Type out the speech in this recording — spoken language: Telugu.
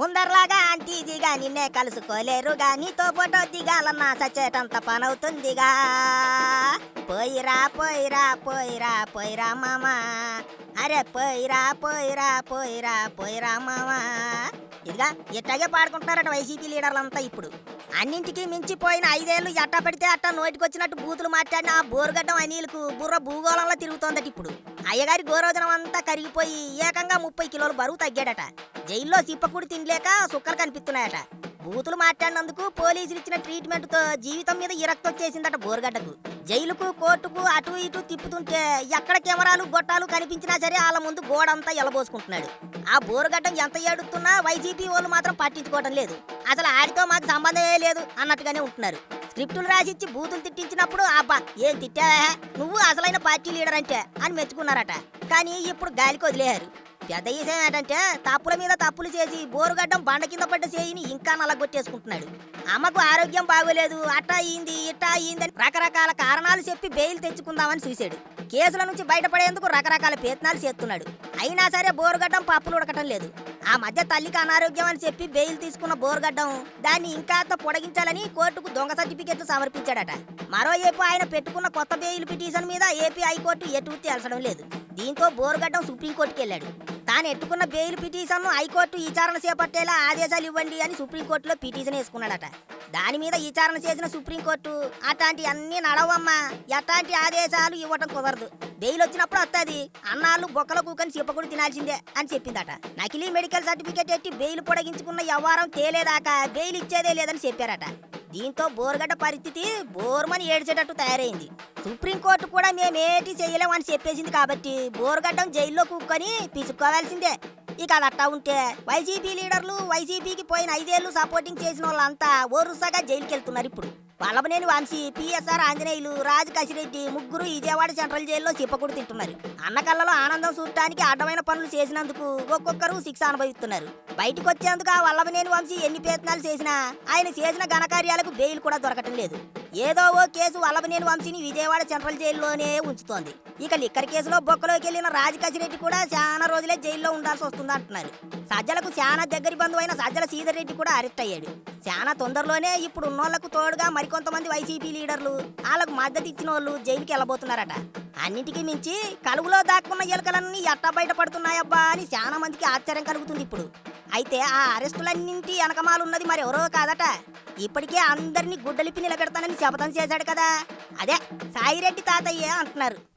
ముందర్లాగా అంటీజీగా నిన్నే కలుసుకోలేరుగా. నీతో ఫోటో దిగాలన్నా సచ్చేటంత పనవుతుందిగా. పోయిరా పోయిరా పోయిరా పోయిరా మామా. అరే పోయిరా పోయిరా పోయిరా పోయిరా మామా. ఇదిగా ఇట్టాగే పాడుకుంటున్నారట వైసీపీ లీడర్లంతా ఇప్పుడు. అన్నింటికి మించిపోయిన ఐదేళ్ళు ఎట్టా పెడితే అట్టా నోటికొచ్చినట్టు బూతులు మాట్లాడిన ఆ బోరుగడ్డం అనిల్కు బుర్ర భూగోళంలో తిరుగుతోందట ఇప్పుడు. అయ్యగారి గోరోజనం అంతా కరిగిపోయి ఏకంగా ముప్పై కిలోలు బరువు తగ్గాడట. జైల్లో సిప్పకుడి తినలేక సుక్కలు కనిపిస్తున్నాయట. బూతులు మాట్లాడినందుకు పోలీసులు ఇచ్చిన ట్రీట్మెంట్తో జీవితం మీద ఇరక్తొచ్చేసిందట బోరుగడ్డకు. జైలుకు కోర్టుకు అటు ఇటు తిప్పుతుంటే ఎక్కడ కెమెరాలు గొట్టాలు కనిపించినా సరే వాళ్ళ ముందు గోడంతా ఎలబోసుకుంటున్నాడు. ఆ బోరుగడ్డం ఎంత ఏడుతున్నా వైసీపీ వాళ్ళు మాత్రం పట్టించుకోవడం లేదు. అసలు ఆడితో మాకు సంబంధమే లేదు అన్నట్టుగానే ఉంటున్నారు. స్క్రిప్టులు రాసిచ్చి బూతులు తిట్టించినప్పుడు అబ్బా ఏం తిట్టావా? నువ్వు అసలైన పార్టీ లీడర్ అంటే అని మెచ్చుకున్నారట. కానీ ఇప్పుడు గాలికి వదిలేయారు పెద్ద విషయం ఏంటంటే తప్పుల మీద తప్పులు చేసి బోరుగడ్డం బండ కింద పడ్డ చేయిని ఇంకా నల్లగొట్టేసుకుంటున్నాడు అమ్మకు ఆరోగ్యం బాగోలేదు అట్టా అయింది ఇట్టా అయింది అని రకరకాల కారణాలు చెప్పి బెయిల్ తెచ్చుకుందామని చూశాడు. కేసుల నుంచి బయటపడేందుకు రకరకాల ప్రయత్నాలు చేస్తున్నాడు. అయినా సరే బోరుగడ్డం పప్పులు ఉడకటం లేదు. ఆ మధ్య తల్లికి అనారోగ్యం అని చెప్పి బెయిల్ తీసుకున్న బోరుగడ్డం దాన్ని ఇంకా పొడిగించాలని కోర్టుకు దొంగ సర్టిఫికెట్లు సమర్పించాడట. మరోవైపు ఆయన పెట్టుకున్న కొత్త బెయిల్ పిటిషన్ మీద ఏపీ హైకోర్టు ఎటు తేల్చడం లేదు. దీంతో బోరుగడ్డం సుప్రీంకోర్టుకి వెళ్ళాడు తాను ఎట్టుకున్న బెయిల్ పిటిషన్ హైకోర్టు విచారణ చేపట్టేలా ఆదేశాలు ఇవ్వండి అని సుప్రీంకోర్టులో పిటిషన్ వేసుకున్నాడట. దాని మీద విచారణ చేసిన సుప్రీంకోర్టు అట్లాంటి అన్ని నడవమ్మా. ఎట్లాంటి ఆదేశాలు ఇవ్వటం కుదరదు. బెయిల్ వచ్చినప్పుడు వస్తుంది అన్నాళ్ళు బొక్కల కూకని చెప్పకూడదు తినాల్సిందే అని చెప్పిందట. నకిలీ మెడికల్ సర్టిఫికేట్ ఎట్టి బెయిల్ పొడిగించుకున్న వ్యవహారం తేలేదాకా బెయిల్ ఇచ్చేదే లేదని చెప్పారట. దీంతో బోరుగడ్డ పరిస్థితి బోర్మని ఏడ్చేటట్టు తయారైంది. సుప్రీంకోర్టు కూడా మేమేటి చేయలేమని చెప్పేసింది కాబట్టి బోరుగడ్డం జైల్లో కూక్కొని పిసుక్కోవాల్సిందే. ఇక అదట్టా ఉంటే వైసీపీ లీడర్లు వైసీపీకి పోయిన ఐదేళ్ళు సపోర్టింగ్ చేసిన వాళ్ళంతా ఓరుసగా జైలుకి వెళ్తున్నారు ఇప్పుడు. వల్లభనేని వంశీ పిఎస్ఆర్ ఆంజనేయులు రాజు కసిరెడ్డి ముగ్గురు విజయవాడ సెంట్రల్ జైల్లో చిప్పకుడు తింటున్నారు. అన్నకళ్ళలో ఆనందం చూడటానికి అడ్డమైన పనులు చేసినందుకు ఒక్కొక్కరు శిక్ష అనుభవిస్తున్నారు. బయటకు వచ్చేందుకు ఆ వల్లభనేని వంశీ ఎన్ని ప్రయత్నాలు చేసినా ఆయన చేసిన ఘనకార్యాలకు బెయిల్ కూడా దొరకటం లేదు. ఏదో ఓ కేసు వల్లభనేని వంశీని విజయవాడ సెంట్రల్ జైల్లోనే ఉంచుతోంది. ఇక లిక్కర్ కేసులో బొక్కలోకి వెళ్ళిన రాజకసిరెడ్డి కూడా చాలా రోజులే జైల్లో ఉండాల్సి వస్తుంది అంటున్నారు. సజ్జలకు చాలా దగ్గరి బంధువైన సజ్జల శ్రీధర్ రెడ్డి కూడా అరెస్ట్ అయ్యాడు. చాలా తొందరలోనే ఇప్పుడు ఉన్నోళ్ళకు తోడుగా మరికొంతమంది వైసీపీ లీడర్లు వాళ్ళకు మద్దతు ఇచ్చిన వాళ్ళు జైలుకి వెళ్ళబోతున్నారట. అన్నిటికీ మించి కలుగులో దాక్కున్న ఎలుకలన్నీ ఎట్టా బయటపడుతున్నాయబ్బా అని చాలా మందికి ఆశ్చర్యం కలుగుతుంది ఇప్పుడు. అయితే ఆ అరెస్టులన్నింటి వెనకమాలున్నది మరి ఎవరో కాదట. ఇప్పటికే అందరినీ గుడ్డలిపి నిలబెడతానని శపథం చేశాడు కదా. అదే సాయిరెడ్డి తాతయ్య అంటున్నారు.